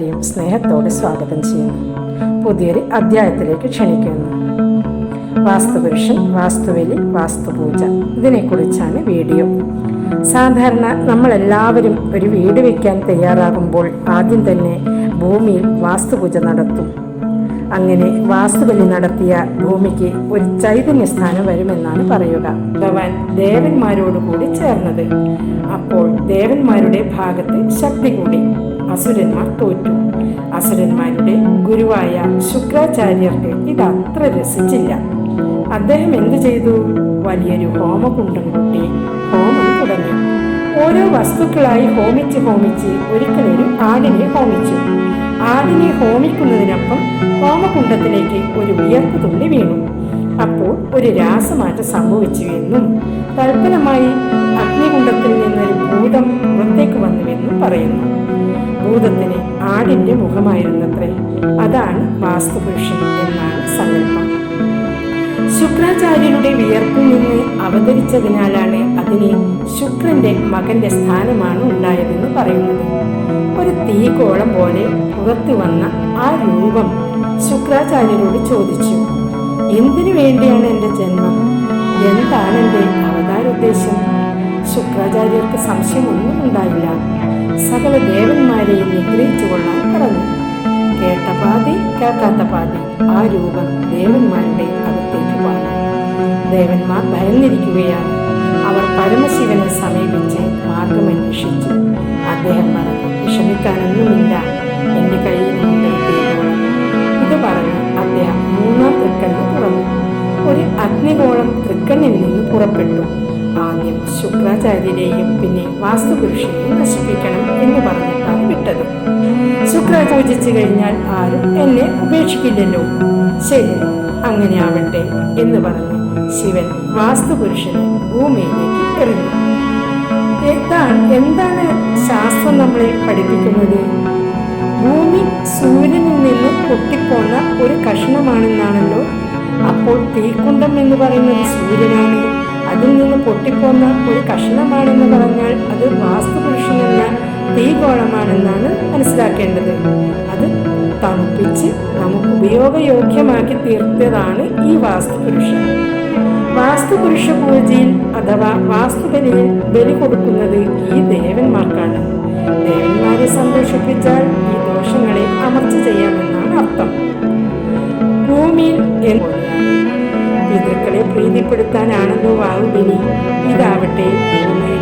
സ്നേഹത്തോടെ സ്വാഗതം ചെയ്യുന്നു. പുതിയൊരു അധ്യായത്തിലേക്ക് ക്ഷണിക്കുന്നു. വാസ്തുപുരുഷൻ വാസ്തുവലി വാസ്തുപൂജ ഇതിനെക്കുറിച്ചാണ് വീഡിയോ. സാധാരണ നമ്മൾ എല്ലാവരും ഒരു വീട് വയ്ക്കാൻ തയ്യാറാകുമ്പോൾ ആദ്യം തന്നെ ഭൂമിയിൽ വാസ്തുപൂജ നടത്തും. അങ്ങനെ വാസ്തുബലി നടത്തിയ ഭൂമിക്ക് ഒരു ചൈതന്യ സ്ഥാനം വരുമെന്നാണ് പറയുക. ഭഗവാൻ ദേവന്മാരോടുകൂടി ചേർന്നത്. അപ്പോൾ ദേവന്മാരുടെ ഭാഗത്ത് ശക്തി കൂടി. അസുരന്മാർ തോറ്റു. അസുരന്മാരുടെ ഗുരുവായ ശുക്രാചാര്യർക്ക് ഇത് അത്ര രസിച്ചില്ല. അദ്ദേഹം എന്തു ചെയ്തു? വലിയൊരു ഹോമകുണ്ടം കൂട്ടി ഹോമം തുടങ്ങി. ഓരോ വസ്തുക്കളായി ഹോമിച്ച് ഹോമിച്ച് ഒരിക്കലൊരു ആടിനെ ഹോമിച്ചു. ആടിനെ ഹോമിക്കുന്നതിനൊപ്പം ഹോമകുണ്ടത്തിലേക്ക് ഒരു വിയർപ്പ് തുള്ളി വീണു. അപ്പോൾ ഒരു രാസമാറ്റം സംഭവിച്ചു എന്നും തൽഫലമായി അഗ്നികുണ്ടത്തിൽ നിന്നൊരു ഭൂതം പുറത്തേക്ക് വന്നുവെന്നും പറയുന്നു. ഭൂതത്തിന് ആടിന്റെ മുഖമായിരുന്നത്രേ. അതാണ് വാസ്തുപുരുഷൻ എന്നാണ് സങ്കല്പം. ശുക്രാചാര്യരുടെ വിയർപ്പിൽ നിന്ന് അവതരിച്ചതിനാലാണ് അതിന് ശുക്രന്റെ മകന്റെ സ്ഥാനമാണ് ഉണ്ടായതെന്ന് പറയുന്നത്. ഒരു തീകോളം പോലെ പുറത്തു വന്ന ആ രൂപം ശുക്രാചാര്യരോട് ചോദിച്ചു എന്തിനു വേണ്ടിയാണ് എന്റെ ജന്മം? എന്താണ് എന്റെ അവതാരോദ്ദേശം? ശുക്രാചാര്യർക്ക് സംശയമൊന്നും ഉണ്ടായില്ല. സകല ദേവന്മാരെയും നിഗ്രഹിച്ചു കൊള്ളാൻ പറഞ്ഞു കേട്ട പാതി കേൾക്കാത്ത പാതി ആ രൂപം ദേവന്മാരുടെ അകത്തേക്ക് പാടും ദേവന്മാർ ഭയന്നിരിക്കുകയാണ്. അവർ പരമശിവനെ സമീപിച്ച് മാർഗമന്വേഷിച്ചു. അദ്ദേഹം പറഞ്ഞു വിഷമിക്കാനൊന്നുമില്ല. കയ്യിലുണ്ട് ദൈവം. ഇത് പറഞ്ഞ് അദ്ദേഹം മൂന്നാം തൃക്കണ്ണ് തുറന്നു. ഒരു അഗ്നിഗോളം തൃക്കണ്ണിൽ നിന്ന് പുറപ്പെട്ടു. ആദ്യം ശുക്രാചാര്യരെയും പിന്നെ വാസ്തുപുരുഷനെയും നശിപ്പിക്കണം എന്ന് പറഞ്ഞിട്ടാണ് വിട്ടത്. ശുക്ര കഴിഞ്ഞാൽ ആരും എന്നെ ഉപേക്ഷിക്കില്ലല്ലോ. ശരി അങ്ങനെ ആവട്ടെ എന്ന് പറഞ്ഞ് ശിവൻ വാസ്തുപുരുഷനെ ഭൂമിയിലേക്ക് എറിഞ്ഞു. എന്താണ് എന്താണ് ശാസ്ത്രം നമ്മളെ പഠിപ്പിക്കുന്നത്? ഭൂമി സൂര്യനിൽ നിന്ന് പൊട്ടിപ്പോന്ന ഒരു കഷ്ണമാണെന്നാണല്ലോ. അപ്പോൾ തീക്കുണ്ടം എന്ന് പറയുന്നത് സൂര്യനാണ്. അതിൽ നിന്ന് പൊട്ടിപ്പോന്ന ഒരു കഷ്ണമാണെന്ന് പറഞ്ഞാൽ അത് വാസ്തുപുരുഷനല്ല തീകോളമാണെന്നാണ് മനസ്സിലാക്കേണ്ടത്. അത് തണുപ്പിച്ച് നമുക്ക് ഉപയോഗയോഗ്യമാക്കി തീർത്തതാണ് ഈ വാസ്തുപുരുഷൻ വാസ്തുപുരുഷ പൂജയിൽ അഥവാ വാസ്തുബലിയിൽ ബലി കൊടുക്കുന്നത് ഈ ദേവന്മാർക്കാണ്. ദേവന്മാരെ സന്തോഷിപ്പിച്ചാൽ ഈ ദോഷങ്ങളെ അമർച്ച ചെയ്യാമെന്നാണ് അർത്ഥം. ഭൂമിയിൽ എന്ത് പിതൃക്കളെ പ്രീതിപ്പെടുത്താനാണെന്നോ വാവുബലി ഇതാവട്ടെ ഭൂമിയിലുള്ള